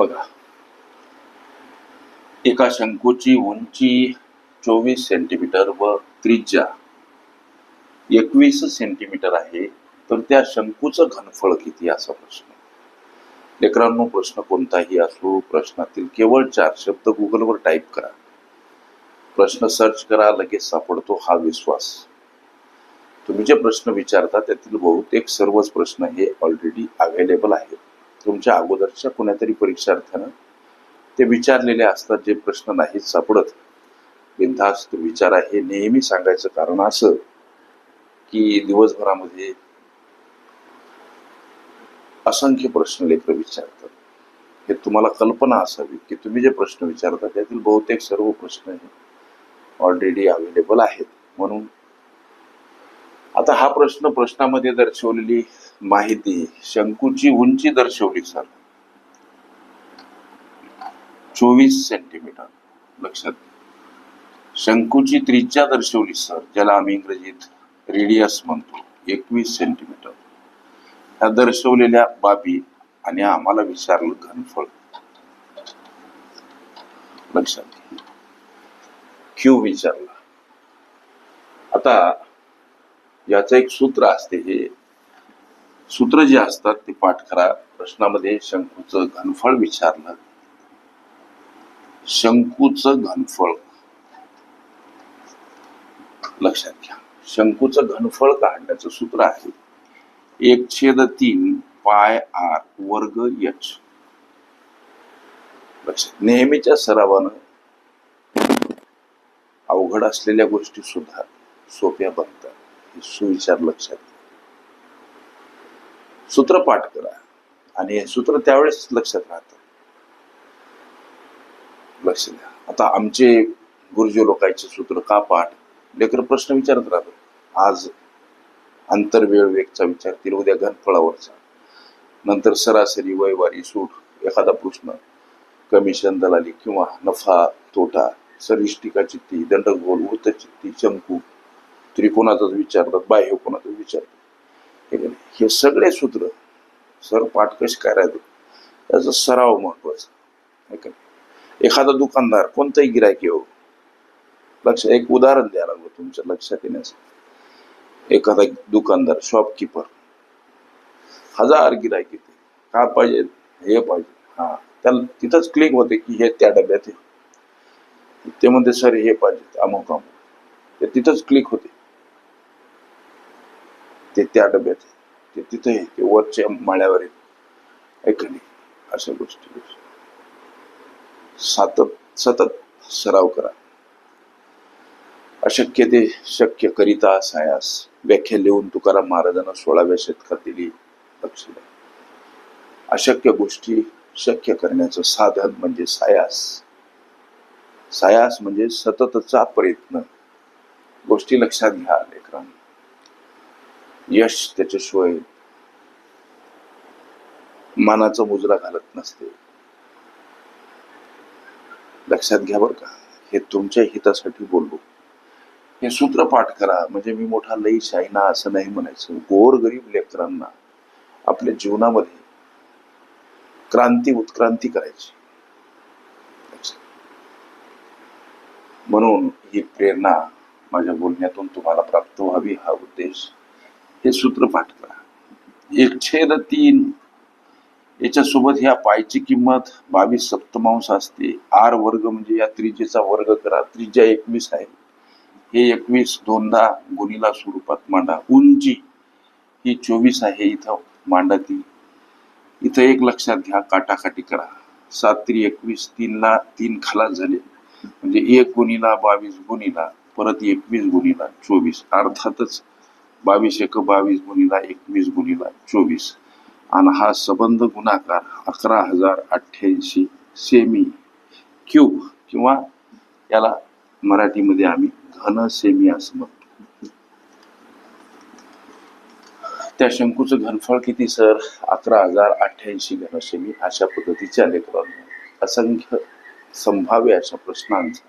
बघा. एका शंकूची उंची चोवीस सेंटीमीटर व त्रिज्या एकवीस सेंटीमीटर आहे तर त्या शंकूचं घनफळ किती असा प्रश्न. लेकरांनो प्रश्न कोणताही असो प्रश्नातील केवळ चार शब्द गुगलवर टाईप करा. प्रश्न सर्च करा लगेच सापडतो हा विश्वास. तुम्ही जे प्रश्न विचारता त्यातील बहुतेक सर्वच प्रश्न हे ऑलरेडी अवेलेबल आहेत. तुमच्या अगोदरच्या कोणातरी परीक्षार्थ्यानं ते विचारलेले असतात जे प्रश्न नाहीत सापडत. बिनधास्त विचारा हे नेहमी सांगायचं कारण असं की दिवसभरामध्ये असंख्य प्रश्न लेकर विचारतात. हे तुम्हाला कल्पना असावी की तुम्ही जे प्रश्न विचारता त्यातील बहुतेक सर्व प्रश्न हे ऑलरेडी अवेलेबल आहेत. म्हणून आता हा प्रश्न प्रश्नामध्ये दर्शवलेली माहिती शंकूची उंची दर्शवली सर. चोवीस सेंटीमीटर. लक्षात. शंकूची त्रिज्या दर्शवली सर ज्याला आम्ही इंग्रजीत रेडियस म्हणतो. एकवीस सेंटीमीटर. ह्या दर्शवलेल्या बाबी आणि आम्हाला विचारलं घनफळ. लक्षात. क्यू विचारला. आता याचं एक सूत्र असते हे. सूत्र जे असतात ते पाठ करा प्रश्नामध्ये शंकूचं घनफळ विचारलं. शंकूचं घनफळ. लक्षात घ्या. शंकूचं घनफळ काढण्याचं सूत्र आहे. एक छेद तीन पाय आर वर्ग यच. लक्षात. नेहमीच्या सरावानं अवघड असलेल्या गोष्टी सुद्धा सोप्या बनतात. सुविचार लक्षात घ्या. सूत्र पाठ करा. आणि हे सूत्र त्यावेळेस लक्षात राहत. लक्ष द्या. आता आमचे गुरुजी लोकांचे सूत्र का पाठ? लेकर प्रश्न विचारत राहतो आज आंतरवेळ वेगचा विचारतील उद्या घनफळावरचा. नंतर सरासरी वयवारी सूट एखादा प्रश्न कमिशन दलाली किंवा नफा तोटा सरिष्टिका चित्ती दंडगोल वृत्तचित्ती शंकू त्रिकोणाचाच विचारतात बाह्य कोणाचाच विचारतात हे का हे सगळे सूत्र सर पाठ कसे करायचं? त्याचा सराव महत्त्वाचा. आहे का एखादा दुकानदार कोणताही गिरायक येऊ. लक्ष एक उदाहरण द्यायला लागलो तुमच्या लक्षात येण्यास एखादा दुकानदार शॉपकीपर हजार गिरायक येते का पाहिजे? हे पाहिजे. हा त्याला तिथंच क्लिक होते की हे त्या डब्यात आहे. ते म्हणते सर हे पाहिजे अमुक अमुक. ते तिथंच क्लिक होते. ते त्या डब्यात आहे. ते तिथे आहे. ते वरच्या माळ्यावर आहेत ऐका नाही अशा गोष्टी सतत सतत सराव करा. अशक्य ते शक्य करिता सायास व्याख्या लिहून तुकाराम महाराजांना सोळाव्या शतकात दिली लक्ष द्या. अशक्य गोष्टी शक्य करण्याचं साधन म्हणजे सायास. सायास म्हणजे सततचा प्रयत्न. गोष्टी लक्षात घ्या लेकरांना. यश त्याच्याशिवाय मानाचा मुजरा घालत नसते. लक्षात घ्या बरं का हे तुमच्या हितासाठी बोललो. हे सूत्र पाठ करा म्हणजे मी मोठा लई शाहिना असं नाही म्हणायचं. गोर गरीब लेकरांना आपल्या जीवनामध्ये क्रांती उत्क्रांती करायची. म्हणून ही प्रेरणा माझ्या बोलण्यातून तुम्हाला प्राप्त व्हावी हा उद्देश. हे सूत्र पाठ करा एक छेद तीन. याच्यासोबत ह्या पायची किंमत बावीस सप्तमांश असते. आर वर्ग म्हणजे या त्रिजेचा वर्ग करा. त्रिज्या एकवीस आहे. हे एकवीस दोनदा गुणीला स्वरूपात मांडा. उंची ही चोवीस आहे इथं मांडा ती. इथं एक लक्षात घ्या. काटाकाटी करा. सात त्री एकवीस तीनला तीन खालास झाले. म्हणजे एक गुणीला बावीस गुणीला परत एकवीस गुणीला चोवीस. अर्थातच बावीस एक बावीस गुणीला एकवीस गुणीला चोवीस. आणि हा सबंध गुणाकार अकरा हजार अठ्ठ्याऐंशी सेमी क्यूब किंवा याला मराठीमध्ये आम्ही घन सेमी असं म्हणतो. त्या शंकूचं घनफळ किती सर? अकरा हजार अठ्ठ्याऐंशी घनसेमी अशा पद्धतीच्या लेकरांनो असंख्य संभाव्य अशा प्रश्नांचा.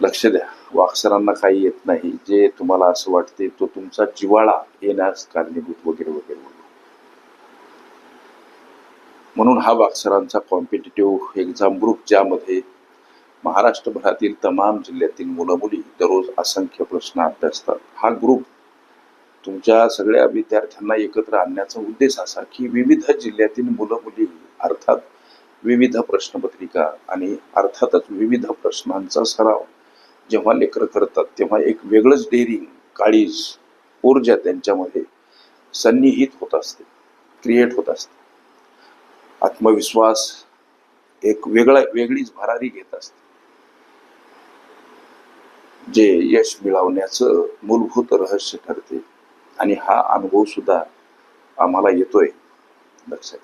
लक्ष द्या. वाक्सरांना काही येत नाही. जे तुम्हाला असं वाटते तो तुमचा जिवाळा येण्यास कारणीभूत वगैरे वगैरे वगैरे म्हणून हा वाक्सरांचा कॉम्पिटेटिव्ह एक्झाम ग्रुप ज्यामध्ये महाराष्ट्रभरातील तमाम जिल्ह्यातील मुलं मुली दररोज असंख्य प्रश्न अभ्यासतात. हा ग्रुप तुमच्या सगळ्या विद्यार्थ्यांना एकत्र आणण्याचा उद्देश असा की विविध जिल्ह्यातील मुलं मुली अर्थात विविध प्रश्नपत्रिका आणि अर्थातच विविध प्रश्नांचा सराव जेव्हा लेकरं करतात तेव्हा एक वेगळंच डेअरिंग काळीज ऊर्जा त्यांच्यामध्ये सन्निहित होत असते क्रिएट होत असते. आत्मविश्वास एक वेगळा वेगळीच भरारी घेत असते. जे यश मिळवण्याचं मूलभूत रहस्य ठरते आणि हा अनुभव सुद्धा आम्हाला येतोय. लक्षात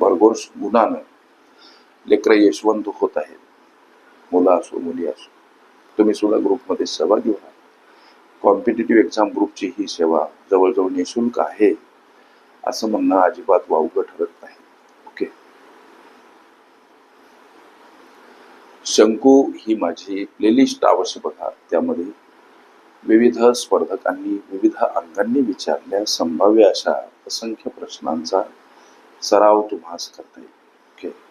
भरघोष भरघोस गुणानं लेकरं यशवंत होत आहेत. मुलं असो मुली असो. तुम्ही सुद्धा ग्रुपमध्ये सहभागी व्हा. कॉम्पिटेटिव्ह एक्झाम ग्रुपची ही सेवा जवळजवळ निशुल्क आहे असं म्हणणं अजिबात वावगं ठरत नाही. ओके? शंकू ही माझी प्लेलिस्ट अवश्य बघा. त्यामध्ये विविध स्पर्धकांनी विविध अंगांनी विचारल्या संभाव्य अशा असंख्य प्रश्नांचा सराव तुम्हास करता येईल. ओके?